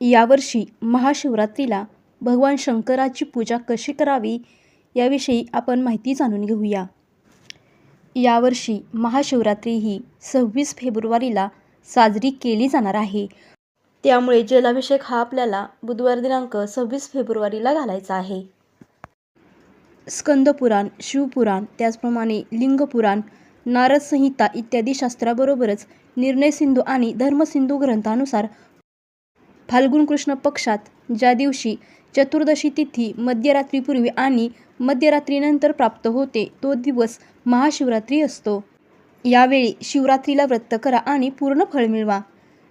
यावर्षी महाशिवरात्रीला भगवान शंकराची पूजा कशी करावी याविषयी आपण माहिती जाणून घेऊया. यावर्षी महाशिवरात्री ही सव्वीस फेब्रुवारीला साजरी केली जाणार आहे. त्यामुळे जलाभिषेक हा आपल्याला बुधवार दिनांक सव्वीस फेब्रुवारीला घालायचा आहे. स्कंदपुराण शिवपुराण त्याचप्रमाणे लिंगपुराण नारद संहिता इत्यादी शास्त्राबरोबरच निर्णय सिंधू आणि धर्मसिंधू ग्रंथानुसार फाल्गुन कृष्ण पक्षात ज्या दिवशी चतुर्दशी तिथी मध्यरात्रीपूर्वी आणि मध्यरात्रीनंतर प्राप्त होते तो दिवस महाशिवरात्री असतो. यावेळी शिवरात्रीला व्रत करा आणि पूर्ण फळ मिळवा.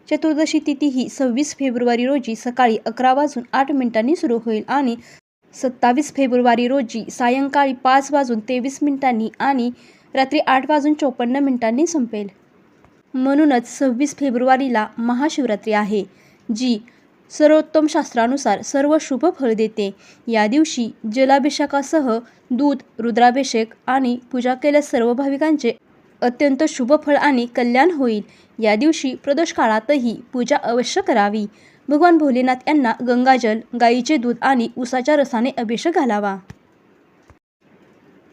चतुर्दशी तिथी ही सव्वीस फेब्रुवारी रोजी सकाळी अकरा वाजून आठ मिनिटांनी सुरू होईल आणि सत्तावीस फेब्रुवारी रोजी सायंकाळी पाच वाजून तेवीस मिनिटांनी आणि रात्री आठ वाजून चोपन्न मिनिटांनी संपेल. म्हणूनच सव्वीस फेब्रुवारीला महाशिवरात्री आहे. जी सर्वोत्तम शास्त्रानुसार सर्व शुभ फळ देते. या दिवशी जलाभिषेकासह दूध रुद्राभिषेक आणि पूजा केल्यास सर्व भाविकांचे अत्यंत शुभ फळ आणि कल्याण होईल. या दिवशी प्रदोष काळातही पूजा अवश्य करावी. भगवान भोलेनाथ यांना गंगाजल गाईचे दूध आणि उसाच्या रसाने अभिषेक घालावा.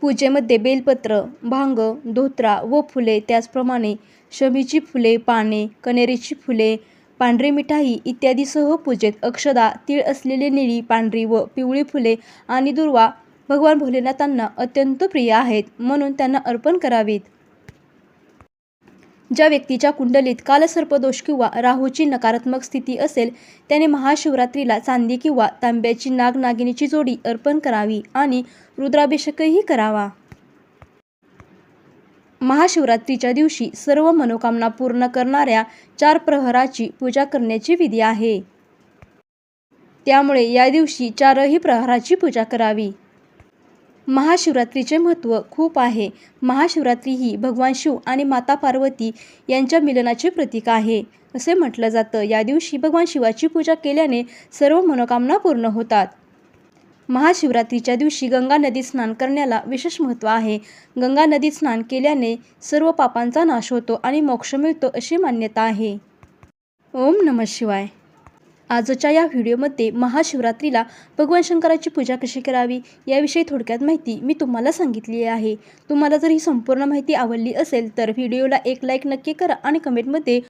पूजेमध्ये बेलपत्र भांग धोत्रा व फुले त्याचप्रमाणे शमीची फुले पाने कनेरीची फुले पांढरी मिठाई इत्यादीसह पूजेत अक्षदा तीळ असलेली निळी पांढरी व पिवळी फुले आणि दुर्वा भगवान भोलेनाथांना अत्यंत प्रिय आहेत म्हणून त्यांना अर्पण करावीत. ज्या व्यक्तीच्या कुंडलीत कालसर्पदोष किंवा राहूची नकारात्मक स्थिती असेल त्याने महाशिवरात्रीला चांदी किंवा तांब्याची नागनागिनीची जोडी अर्पण करावी आणि रुद्राभिषेकही करावा. महाशिवरात्रीच्या दिवशी सर्व मनोकामना पूर्ण करणाऱ्या चार प्रहराची पूजा करण्याची विधी आहे. त्यामुळे या दिवशी चारही प्रहराची पूजा करावी. महाशिवरात्रीचे महत्त्व खूप आहे. महाशिवरात्री ही भगवान शिव आणि माता पार्वती यांच्या मिलनाचे प्रतीक आहे. असे म्हटलं जातं. या दिवशी भगवान शिवाची पूजा केल्याने सर्व मनोकामना पूर्ण होतात. महाशिवरात्रीच्या दिवशी गंगा नदीत स्नान करण्याला विशेष महत्त्व आहे. गंगा नदीत स्नान केल्याने सर्व पापांचा नाश होतो आणि मोक्ष मिळतो अशी मान्यता आहे. ओम नमः शिवाय. आजच्या या व्हिडिओमध्ये महाशिवरात्रीला भगवान शंकराची पूजा कशी करावी याविषयी थोडक्यात माहिती मी तुम्हाला सांगितली आहे. तुम्हाला जर ही संपूर्ण माहिती आवडली असेल तर व्हिडिओला एक लाईक नक्की करा आणि कमेंटमध्ये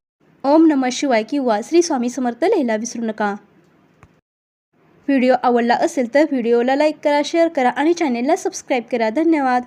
ओम नमः शिवाय किंवा श्री स्वामी समर्थ लिहायला विसरू नका. व्हिडिओ आवडला असेल तर व्हिडिओला लाईक करा शेअर करा आणि चॅनेलला सबस्क्राईब करा. धन्यवाद.